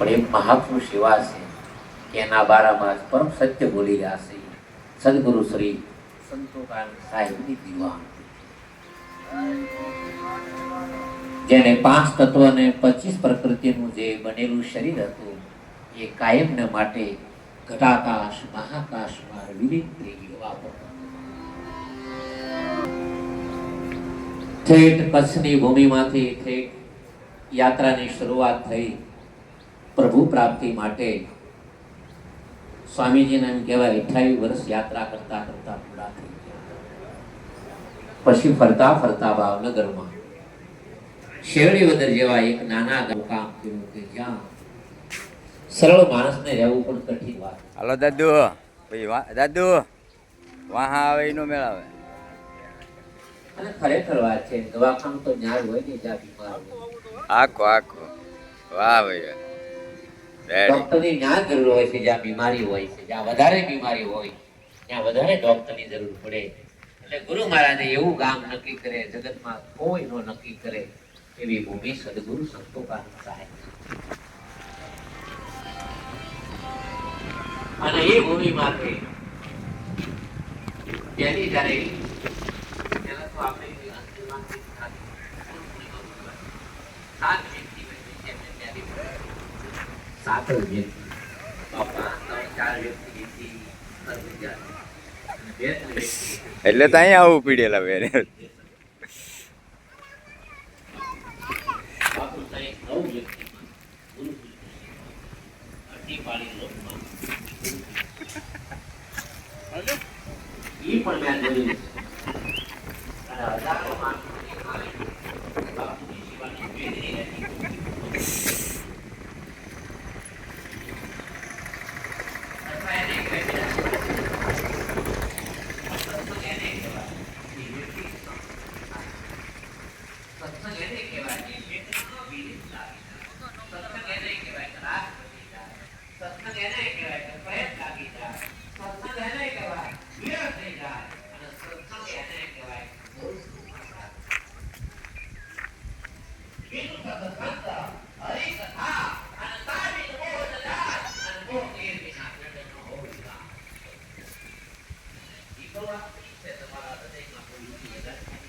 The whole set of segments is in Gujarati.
પણ એક મહાપુરુષ એવા છે કે એના બારામાં પરમ સત્ય બોલી રહ્યા છે. સદગુરુ શ્રી સંતોકાન સાહેબની દીવાન જેને પાંચ તત્વ અને પચીસ પ્રકૃતિનું જે બનેલું શરીર હતું, એ કાયમને માટે ઘટાકાશ મહાકાશમાં ગયું આ પોતાનું. ઠેઠ કચ્છની ભૂમિમાંથી ઠેઠ યાત્રાની શરૂઆત થઈ. પ્રભુ પ્રાપ્તિ માટે સ્વામીજીને એમ કહેવાય અઠ્યાવીસ વર્ષ યાત્રા કરતા કરતા પૂરા થઈ ગયા. પછી ફરતા ફરતા ભાવનગરમાં શેરડીવદર જેવા એક નાના ગામ કર્યું કે જ્યાં સરળ માણસને રહેવું પણ કઠિન વાત. હાલો દાદુ ભાઈ વા દાદુ વાહા આવે એનો મેળાવે અને ખરેખર વાત છે દવાખાનું તો ન્યાય હોય ને જ્યાં બીમાર હોય. આખો આખો. વાહ ભાઈ ડોક્ટરની ન્યાય જરૂર હોય છે, જ્યાં બીમારી હોય છે, જ્યાં વધારે બીમારી હોય, ત્યાં વધારે ડોક્ટરની જરૂર પડે. એટલે ગુરુ મહારાજે એવું ગામ નક્કી કરે, જગતમાં કોઈ નો નક્કી કરે એવી ભૂમિ સદગુરુ સંતોકાન સાહેબ. અને એ ભૂમિ માટે જ્યારે ત્યારે તો આપણે અંતિમમાંથી સાત વ્યક્તિ હોય છે જેમને ત્યારે સાત જ વ્યક્તિ બાપા ત્રણ ચાર વ્યક્તિ વ્યક્તિ કરવી જાય. અને બે ત્રણ વ્યક્તિ એટલે તો અહીંયા આવું પીડેલા બેન ઈ પણ મેં જોયું છે. અને હજારો માણસોની હારે બાપુની સેવાની વેદની હતી. અથવા એને કહેવાય સત્સંગ એને કહેવાય. એ વ્યક્તિ સત્સંગ એને કહેવાય કે વ્યક્તિનો વિલીન લાગી જાય. સત્સંગ એને કહેવાય કે રાગ બની જાય. સત્સંગ એને કહેવાય કે પ્રયત્ન લાગી જાય. સત્સંગ એને કહેવાય વિરહ થઈ જાય. અને સત્સંગ એને કહેવાય બહુ સુખ થાય. વિનુ સત્સંગ, હરિકથા, અને તારી મોહ જાય. અને મોહ એ વિના જગત ન હોય ના. ઈ તો વાત ઈ છે તમારા હૃદયમાં કોઈ ઊંચી વધારે થાય.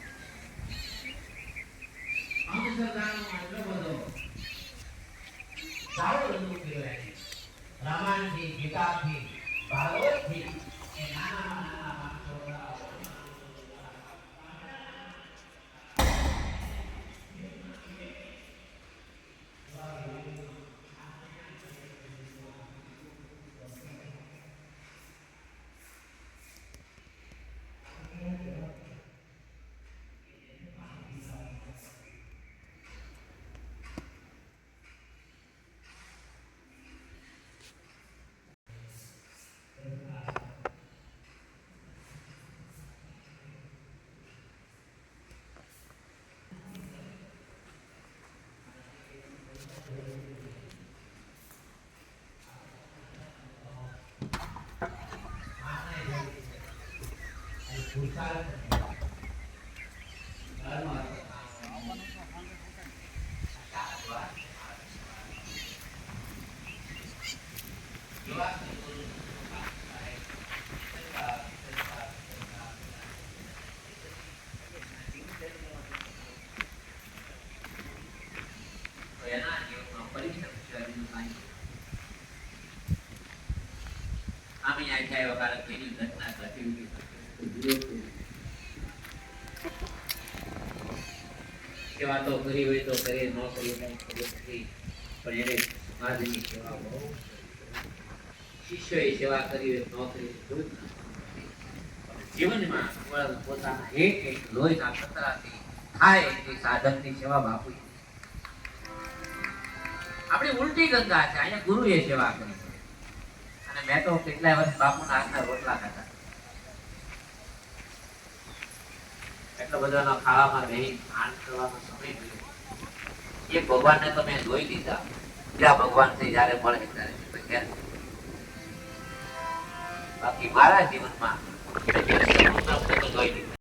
અંશદાનનો એટલો બધો સારો ભાગવતથી એ નાના નાના આમે અહીંયા આવ્યા કારણ કે એની ઘટના ઘટી ઉઠી તો વિરોધ કર્યો. સેવા કરી હોય તો કરે ન કરી હોય તો નથી. પણ એને સમાજની સેવા બહુ શિષ્યએ સેવા કરી હોય ન કરી જીવનમાં પોતાના એક એક લોહીના કતરાથી થાય એ સાધનની સેવા બાપુ આપણી ઉલટી ગંગા છે, અહીંયા ગુરુએ સેવા કરી. અને મેં તો કેટલાય વર્ષ બાપુના હાથના રોટલા ખાધા. એટલો બધાનો ખાવામાં રહી આનંદ કરવાનો સમય મળ્યો. એ ભગવાનને તમે જોઈ લીધા. જ્યાં ભગવાનથી જયારે મળે ત્યારે બાકી મારા જીવનમાં જોઈ